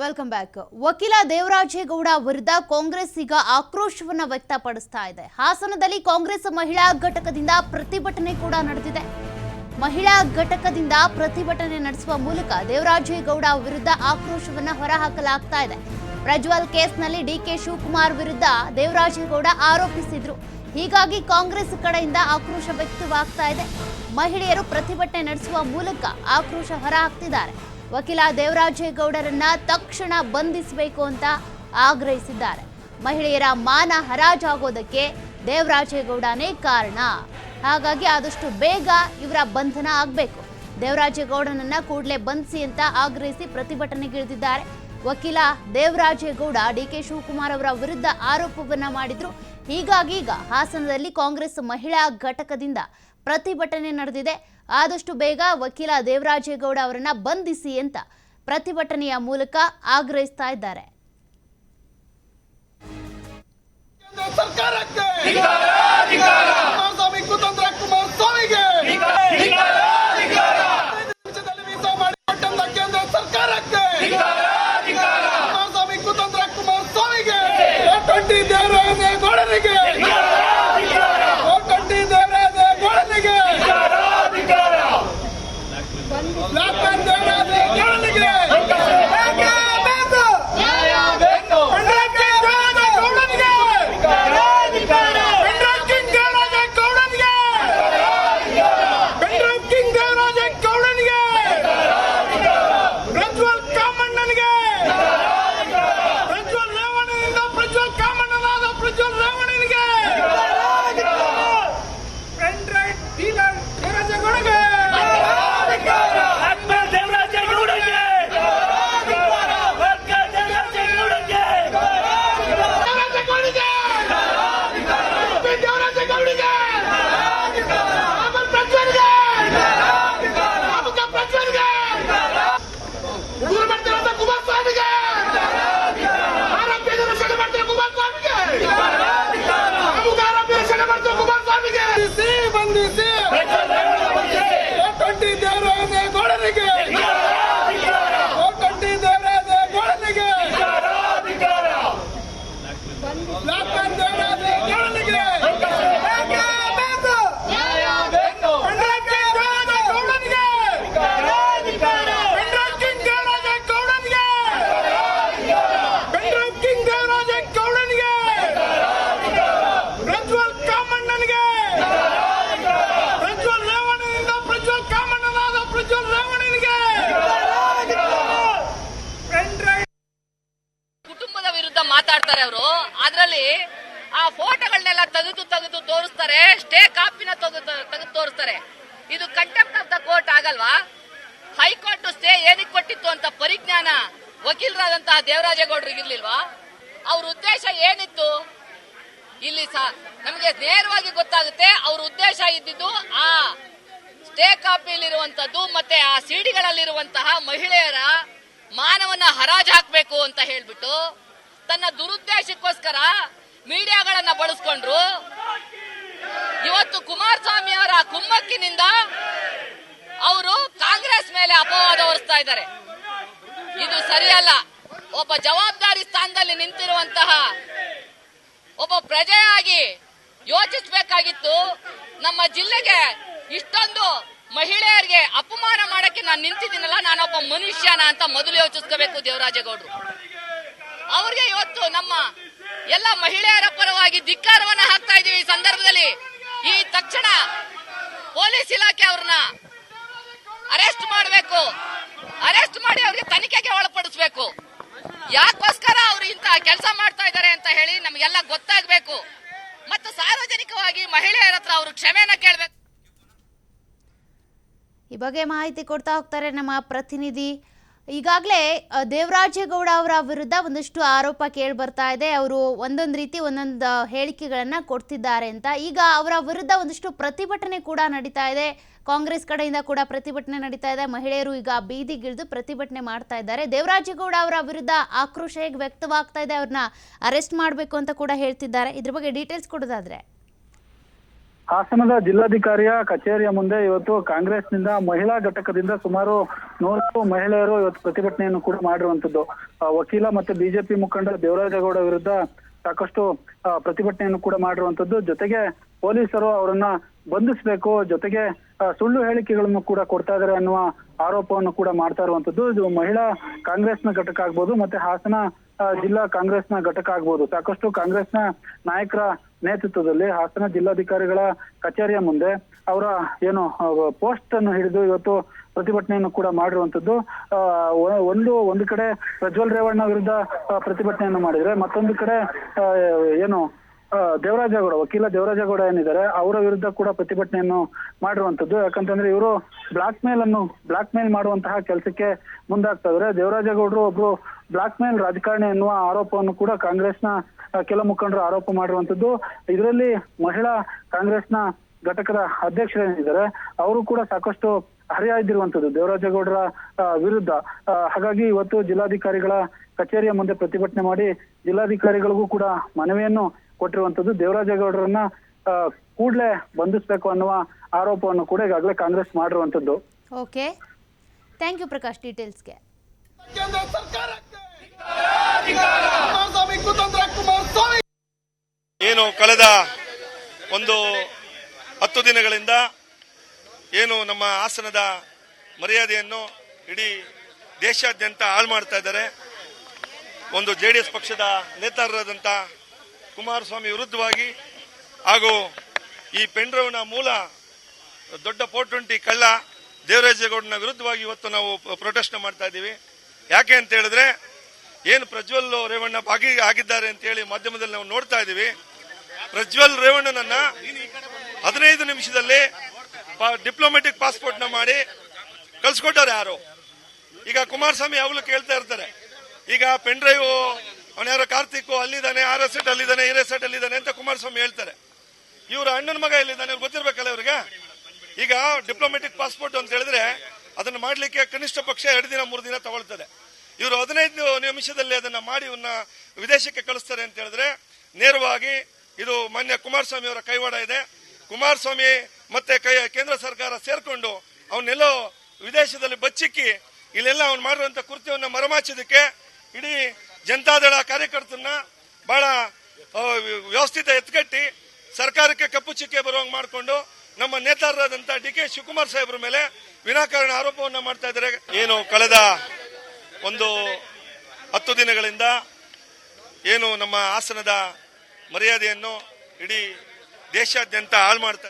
Welcome back ವಕೀಲ ದೇವರಾಜೇಗೌಡ ವಿರುದ್ಧ ಕಾಂಗ್ರೆಸ್ ಈಗ ಆಕ್ರೋಶವನ್ನ ವ್ಯಕ್ತಪಡಿಸ್ತಾ ಇದೆ. ಹಾಸನದಲ್ಲಿ ಕಾಂಗ್ರೆಸ್ ಮಹಿಳಾ ಘಟಕದಿಂದ ಪ್ರತಿಭಟನೆ ಕೂಡ ನಡೆದಿದೆ. ಮಹಿಳಾ ಘಟಕದಿಂದ ಪ್ರತಿಭಟನೆ ನಡೆಸುವ ಮೂಲಕ ದೇವರಾಜೇಗೌಡ ವಿರುದ್ಧ ಆಕ್ರೋಶವನ್ನ ಹೊರಹಾಕಲಾಗ್ತಾ ಇದೆ. ಪ್ರಜ್ವಲ್ ಕೇಸ್ನಲ್ಲಿ ಡಿ ಕೆ ಶಿವಕುಮಾರ್ ವಿರುದ್ಧ ದೇವರಾಜೇಗೌಡ ಆರೋಪಿಸಿದ್ರು. ಹೀಗಾಗಿ ಕಾಂಗ್ರೆಸ್ ಕಡೆಯಿಂದ ಆಕ್ರೋಶ ವ್ಯಕ್ತವಾಗ್ತಾ ಇದೆ. ಮಹಿಳೆಯರು ಪ್ರತಿಭಟನೆ ನಡೆಸುವ ಮೂಲಕ ಆಕ್ರೋಶ ಹೊರಹಾಕ್ತಿದ್ದಾರೆ. ವಕೀಲ ದೇವರಾಜೇಗೌಡರನ್ನ ತಕ್ಷಣ ಬಂಧಿಸಬೇಕು ಅಂತ ಆಗ್ರಹಿಸಿದ್ದಾರೆ. ಮಹಿಳೆಯರ ಮಾನ ಹರಾಜಾಗೋದಕ್ಕೆ ದೇವರಾಜೇಗೌಡನೇ ಕಾರಣ. ಹಾಗಾಗಿ ಆದಷ್ಟು ಬೇಗ ಇವರ ಬಂಧನ ಆಗಬೇಕು. ದೇವರಾಜೇಗೌಡನನ್ನ ಕೂಡಲೇ ಬಂಧಿಸಿ ಅಂತ ಆಗ್ರಹಿಸಿ ಪ್ರತಿಭಟನೆಗಿಳಿದಿದ್ದಾರೆ ವಕೀಲ ದೇವರಾಜೇಗೌಡ ಡಿ ಕೆ ಶಿವಕುಮಾರ್ ಅವರ ವಿರುದ್ಧ ಆರೋಪವನ್ನ ಮಾಡಿದ್ರು. ಹೀಗಾಗಿ ಈಗ ಹಾಸನದಲ್ಲಿ ಕಾಂಗ್ರೆಸ್ ಮಹಿಳಾ ಘಟಕದಿಂದ ಪ್ರತಿಭಟನೆ ನಡೆದಿದೆ. ಆದಷ್ಟು ಬೇಗ ವಕೀಲ ದೇವರಾಜೇಗೌಡ ಅವರನ್ನ ಬಂಧಿಸಿ ಅಂತ ಪ್ರತಿಭಟನೆಯ ಮೂಲಕ ಆಗ್ರಹಿಸ್ತಾ ಇದ್ದಾರೆ. ಸರ್ಕಾರಕ್ಕೆ! ಮಾತಾಡ್ತಾರೆ ಅವರು. ಅದರಲ್ಲಿ ಆ ಫೋಟೋಗಳನ್ನೆಲ್ಲ ತೆಗೆದು ತೆಗೆದು ತೋರಿಸ್ತಾರೆ ಸ್ಟೇ ಕಾಪಿನ ತೆಗೆದು ತೆಗೆದು ತೋರಿಸ್ತಾರೆ. ಇದು ಕಂಟೆಂಪ್ಟ್ ಆಫ್ ದ ಕೋರ್ಟ್ ಆಗಲ್ವಾ? ಹೈಕೋರ್ಟ್ ಸ್ಟೇ ಏನಕ್ಕೆ ಕೊಟ್ಟಿತ್ತು ಅಂತ ಪರಿಜ್ಞಾನ ವಕೀಲರಾದಂತಹ ದೇವರಾಜೇಗೌಡರಿಗೆ ಇರ್ಲಿಲ್ವಾ? ಅವ್ರ ಉದ್ದೇಶ ಏನಿತ್ತು? ಇಲ್ಲಿ ಸಹ ನಮಗೆ ನೇರವಾಗಿ ಗೊತ್ತಾಗುತ್ತೆ, ಅವ್ರ ಉದ್ದೇಶ ಇದ್ದಿದ್ದು ಆ ಸ್ಟೇ ಕಾಪಿಯಲ್ಲಿರುವಂತದ್ದು ಮತ್ತೆ ಆ ಸಿಡಿಗಳಲ್ಲಿರುವಂತಹ ಮಹಿಳೆಯರ ಮಾನವನ ಹರಾಜು ಹಾಕಬೇಕು ಅಂತ ಹೇಳ್ಬಿಟ್ಟು ತನ್ನ ದುರುದ್ದೇಶಕ್ಕೋಸ್ಕರ ಮೀಡಿಯಾಗಳನ್ನ ಬಳಸ್ಕೊಂಡ್ರು. ಇವತ್ತು ಕುಮಾರಸ್ವಾಮಿ ಅವರ ಕುಮ್ಮಕ್ಕಿನಿಂದ ಅವರು ಕಾಂಗ್ರೆಸ್ ಮೇಲೆ ಅಪವಾದ ಹೊರಿಸ್ತಾ ಇದ್ದಾರೆ. ಇದು ಸರಿಯಲ್ಲ. ಒಬ್ಬ ಜವಾಬ್ದಾರಿ ಸ್ಥಾನದಲ್ಲಿ ನಿಂತಿರುವಂತಹ ಒಬ್ಬ ಪ್ರಜೆಯಾಗಿ ಯೋಚಿಸಬೇಕಾಗಿತ್ತು. ನಮ್ಮ ಜಿಲ್ಲೆಗೆ ಇಷ್ಟೊಂದು ಮಹಿಳೆಯರಿಗೆ ಅಪಮಾನ ಮಾಡಕ್ಕೆ ನಾನು ನಿಂತಿದ್ದೀನಲ್ಲ, ನಾನೊಬ್ಬ ಮನುಷ್ಯನ ಅಂತ ಮೊದಲು ಯೋಚಿಸ್ಕೋಬೇಕು ದೇವರಾಜೇಗೌಡರು. ಅವ್ರಿಗೆ ಇವತ್ತು ನಮ್ಮ ಎಲ್ಲ ಮಹಿಳೆಯರ ಪರವಾಗಿ ಧಿಕ್ಕಾರವನ್ನ ಹಾಕ್ತಾ ಇದೀವಿ ಈ ಸಂದರ್ಭದಲ್ಲಿ. ಈ ತಕ್ಷಣ ಪೊಲೀಸ್ ಇಲಾಖೆ ಅವ್ರನ್ನ ಅರೆಸ್ಟ್ ಮಾಡಬೇಕು. ಅರೆಸ್ಟ್ ಮಾಡಿ ಅವ್ರಿಗೆ ತನಿಖೆಗೆ ಒಳಪಡಿಸಬೇಕು. ಯಾಕೋಸ್ಕರ ಅವ್ರು ಇಂತ ಕೆಲಸ ಮಾಡ್ತಾ ಇದ್ದಾರೆ ಅಂತ ಹೇಳಿ ನಮಗೆಲ್ಲ ಗೊತ್ತಾಗಬೇಕು. ಮತ್ತು ಸಾರ್ವಜನಿಕವಾಗಿ ಮಹಿಳೆಯರ ಹತ್ರ ಅವರು ಕ್ಷಮೆನ ಕೇಳಬೇಕು. ಈ ಬಗ್ಗೆ ಮಾಹಿತಿ ಕೊಡ್ತಾ ಹೋಗ್ತಾರೆ ನಮ್ಮ ಪ್ರತಿನಿಧಿ ಈಗಾಗಲೇ ದೇವರಾಜೇಗೌಡ ಅವರ ವಿರುದ್ಧ ಒಂದಷ್ಟು ಆರೋಪ ಕೇಳಿ ಬರ್ತಾ ಇದೆ. ಅವರು ಒಂದೊಂದು ರೀತಿ ಒಂದೊಂದು ಹೇಳಿಕೆಗಳನ್ನು ಕೊಡ್ತಿದ್ದಾರೆ ಅಂತ. ಈಗ ಅವರ ವಿರುದ್ಧ ಒಂದಷ್ಟು ಪ್ರತಿಭಟನೆ ಕೂಡ ನಡೀತಾ ಇದೆ. ಕಾಂಗ್ರೆಸ್ ಕಡೆಯಿಂದ ಕೂಡ ಪ್ರತಿಭಟನೆ ನಡೀತಾ ಇದೆ. ಮಹಿಳೆಯರು ಈಗ ಬೀದಿಗಿಳಿದು ಪ್ರತಿಭಟನೆ ಮಾಡ್ತಾ ಇದ್ದಾರೆ. ದೇವರಾಜೇಗೌಡ ಅವರ ವಿರುದ್ಧ ಆಕ್ರೋಶ ಹೇಗೆ ವ್ಯಕ್ತವಾಗ್ತಾ ಇದೆ, ಅವ್ರನ್ನ ಅರೆಸ್ಟ್ ಮಾಡಬೇಕು ಅಂತ ಕೂಡ ಹೇಳ್ತಿದ್ದಾರೆ. ಇದ್ರ ಬಗ್ಗೆ ಡೀಟೇಲ್ಸ್ ಕೊಡೋದಾದ್ರೆ. ಹಾಸನದ ಜಿಲ್ಲಾಧಿಕಾರಿಯ ಕಚೇರಿಯ ಮುಂದೆ ಇವತ್ತು ಕಾಂಗ್ರೆಸ್ನಿಂದ ಮಹಿಳಾ ಘಟಕದಿಂದ ಸುಮಾರು ನೂರು ಮಹಿಳೆಯರು ಇವತ್ತು ಪ್ರತಿಭಟನೆಯನ್ನು ಕೂಡ ಮಾಡಿರುವಂತದ್ದು. ವಕೀಲ ಮತ್ತೆ ಬಿಜೆಪಿ ಮುಖಂಡ ದೇವರಾಜಗೌಡ ವಿರುದ್ಧ ಸಾಕಷ್ಟು ಪ್ರತಿಭಟನೆಯನ್ನು ಕೂಡ ಮಾಡಿರುವಂತದ್ದು. ಜೊತೆಗೆ ಪೊಲೀಸರು ಅವರನ್ನ ಬಂಧಿಸಬೇಕು, ಜೊತೆಗೆ ಸುಳ್ಳು ಹೇಳಿಕೆಗಳನ್ನು ಕೂಡ ಕೊಡ್ತಾ ಇದಾರೆ ಅನ್ನುವ ಆರೋಪವನ್ನು ಕೂಡ ಮಾಡ್ತಾ ಇರುವಂತದ್ದು. ಮಹಿಳಾ ಕಾಂಗ್ರೆಸ್ನ ಘಟಕ ಆಗ್ಬೋದು, ಮತ್ತೆ ಹಾಸನ ಜಿಲ್ಲಾ ಕಾಂಗ್ರೆಸ್ನ ಘಟಕ ಆಗ್ಬೋದು. ಸಾಕಷ್ಟು ಕಾಂಗ್ರೆಸ್ನ ನಾಯಕರ ನೇತೃತ್ವದಲ್ಲಿ ಹಾಸನ ಜಿಲ್ಲಾಧಿಕಾರಿಗಳ ಕಚೇರಿಯ ಮುಂದೆ ಅವರ ಏನು ಪೋಸ್ಟ್ ಅನ್ನು ಹಿಡಿದು ಇವತ್ತು ಪ್ರತಿಭಟನೆಯನ್ನು ಕೂಡ ಮಾಡಿರುವಂತದ್ದು ಒಂದು ಒಂದು ಕಡೆ ಪ್ರಜ್ವಲ್ ರೇವಣ್ಣ ವಿರುದ್ಧ ಪ್ರತಿಭಟನೆಯನ್ನು ಮಾಡಿದ್ರೆ ಮತ್ತೊಂದು ಕಡೆ ಏನು ದೇವರಾಜೇಗೌಡ, ವಕೀಲ ದೇವರಾಜೇಗೌಡ ಏನಿದ್ದಾರೆ, ಅವರ ವಿರುದ್ಧ ಕೂಡ ಪ್ರತಿಭಟನೆಯನ್ನು ಮಾಡಿರುವಂತದ್ದು ಯಾಕಂತಂದ್ರೆ ಇವರು ಬ್ಲಾಕ್ ಮೇಲ್ ಅನ್ನು ಬ್ಲಾಕ್ ಮೇಲ್ ಮಾಡುವಂತಹ ಕೆಲಸಕ್ಕೆ ಮುಂದಾಗ್ತಾ ಇದ್ದಾರೆ ದೇವರಾಜೇಗೌಡರು ಒಬ್ರು ಬ್ಲಾಕ್ ಮೇಲ್ ರಾಜಕಾರಣಿ ಎನ್ನುವ ಆರೋಪವನ್ನು ಕೂಡ ಕಾಂಗ್ರೆಸ್ನ ಕೆಲ ಮುಖಂಡರು ಆರೋಪ ಮಾಡಿರುವಂತದ್ದು ಇದರಲ್ಲಿ ಮಹಿಳಾ ಕಾಂಗ್ರೆಸ್ನ ಘಟಕದ ಅಧ್ಯಕ್ಷರೇನಿದ್ದಾರೆ, ಅವರು ಕೂಡ ಸಾಕಷ್ಟು ಹರಿಹಾಯ್ದಿರುವಂತದ್ದು ದೇವರಾಜೇಗೌಡರ ವಿರುದ್ಧ. ಹಾಗಾಗಿ ಇವತ್ತು ಜಿಲ್ಲಾಧಿಕಾರಿಗಳ ಕಚೇರಿಯ ಮುಂದೆ ಪ್ರತಿಭಟನೆ ಮಾಡಿ, ಜಿಲ್ಲಾಧಿಕಾರಿಗಳಿಗೂ ಕೂಡ ಮನವಿಯನ್ನು ಕೊಟ್ಟಿರುವಂತದ್ದು ದೇವರಾಜೇಗೌಡರನ್ನ ಕೂಡಲೇ ಕೂಡ್ಲೇ ಬಂಧಿಸಬೇಕು ಅನ್ನುವ ಆರೋಪವನ್ನು ಕೂಡ ಈಗಾಗಲೇ ಕಾಂಗ್ರೆಸ್ ಮಾಡಿರುವಂತದ್ದು ಓಕೆ. ಥ್ಯಾಂಕ್ ಯು ಪ್ರಕಾಶ್ ಡೀಟೇಲ್ಸ್ಗೆ ಏನು ಕಳೆದ ಒಂದು ಹತ್ತು ದಿನಗಳಿಂದ ಏನು ನಮ್ಮ ಹಾಸನದ ಮರ್ಯಾದೆಯನ್ನು ಇಡೀ ದೇಶಾದ್ಯಂತ ಹಾಳು ಮಾಡ್ತಾ ಇದ್ದಾರೆ. ಒಂದು ಜೆ ಡಿ ಎಸ್ ಪಕ್ಷದ ನೇತಾರರಾದಂಥ ಕುಮಾರಸ್ವಾಮಿ ವಿರುದ್ಧವಾಗಿ ಹಾಗೂ ಈ ಪೆಂಡ್ರವ್ನ ಮೂಲ ದೊಡ್ಡ ಟ್ವೆಂಟಿ ಕಳ್ಳ ದೇವರಾಜೇಗೌಡನ ವಿರುದ್ಧವಾಗಿ ಇವತ್ತು ನಾವು ಪ್ರೊಟೆಸ್ಟ್ ಮಾಡ್ತಾ ಇದ್ದೀವಿ. ಯಾಕೆ ಅಂತ ಹೇಳಿದ್ರೆ, ಏನು ಪ್ರಜ್ವಲ್ ರೇವಣ್ಣ ಭಾಗಿ ಆಗಿದ್ದಾರೆ ಅಂತ ಹೇಳಿ ಮಾಧ್ಯಮದಲ್ಲಿ ನಾವು ನೋಡ್ತಾ ಇದ್ದೀವಿ. ಪ್ರಜ್ವಲ್ ರೇವಣ್ಣನನ್ನ ಹದಿನೈದು ನಿಮಿಷದಲ್ಲಿ ಡಿಪ್ಲೊಮೆಟಿಕ್ ಪಾಸ್ಪೋರ್ಟ್ನ ಮಾಡಿ ಕಳ್ಸಿಕೊಟ್ಟವ್ರೆ ಯಾರು? ಈಗ ಕುಮಾರಸ್ವಾಮಿ ಯಾವಾಗಲೂ ಕೇಳ್ತಾ ಇರ್ತಾರೆ. ಈಗ ಪೆನ್ ಡ್ರೈವ್ ಅವನ ಯಾರೋ ಕಾರ್ತಿಕ್ ಅಲ್ಲಿದ್ದಾನೆ ಆರ್ ಎಸ್ ಸೆಟ್ ಅಲ್ಲಿದ್ದಾನೆ ಇರ್ ಸೆಟ್ ಅಲ್ಲಿದ್ದಾನೆ ಅಂತ ಕುಮಾರಸ್ವಾಮಿ ಹೇಳ್ತಾರೆ. ಇವರ ಅಣ್ಣನ ಮಗ ಎಲ್ಲಿದ್ದಾನೆ ಗೊತ್ತಿರ್ಬೇಕಲ್ಲ ಇವ್ರಿಗೆ? ಈಗ ಡಿಪ್ಲೊಮೆಟಿಕ್ ಪಾಸ್ಪೋರ್ಟ್ ಅಂತ ಹೇಳಿದ್ರೆ ಅದನ್ನ ಮಾಡಲಿಕ್ಕೆ ಕನಿಷ್ಠ ಪಕ್ಷ ಎರಡು ದಿನ, ಮೂರು ದಿನ ತಗೊಳ್ತದೆ. ಇವರು ಹದಿನೈದು ನಿಮಿಷದಲ್ಲಿ ಅದನ್ನ ಮಾಡಿ ಇವನ್ನ ವಿದೇಶಕ್ಕೆ ಕಳಿಸ್ತಾರೆ ಅಂತ ಹೇಳಿದ್ರೆ ನೇರವಾಗಿ ಇದು ಮಾನ್ಯ ಕುಮಾರಸ್ವಾಮಿ ಅವರ ಕೈವಾಡ ಇದೆ. ಕುಮಾರಸ್ವಾಮಿ ಮತ್ತೆ ಕೈ, ಕೇಂದ್ರ ಸರ್ಕಾರ ಸೇರ್ಕೊಂಡು ಅವನ್ನೆಲ್ಲೋ ವಿದೇಶದಲ್ಲಿ ಬಚ್ಚಿಕ್ಕಿ, ಇಲ್ಲೆಲ್ಲ ಅವ್ನು ಮಾಡಿರುವಂತ ಕೃತ್ಯವನ್ನು ಮರಮಾಚೋದಕ್ಕೆ ಇಡೀ ಜನತಾದಳ ಕಾರ್ಯಕರ್ತರನ್ನ ಬಹಳ ವ್ಯವಸ್ಥಿತ ಎತ್ಕಟ್ಟಿ ಸರ್ಕಾರಕ್ಕೆ ಕಪ್ಪು ಚುಕ್ಕೆ ಬರುವಂಗೆ ಮಾಡಿಕೊಂಡು ನಮ್ಮ ನೇತಾರರಾದಂತ ಡಿ ಕೆ ಶಿವಕುಮಾರ್ ಸಾಹೇಬ್ರ ಮೇಲೆ ವಿನಾಕಾರಣ ಆರೋಪವನ್ನು ಮಾಡ್ತಾ ಇದ್ದಾರೆ. ಏನು ಕಳೆದ ಒಂದು ಹತ್ತು ದಿನಗಳಿಂದ ಏನು ನಮ್ಮ ಆಸನದ ಮರ್ಯಾದೆಯನ್ನು ಇಡೀ ದೇಶಾದ್ಯಂತ ಹಾಳು ಮಾಡ್ತಾ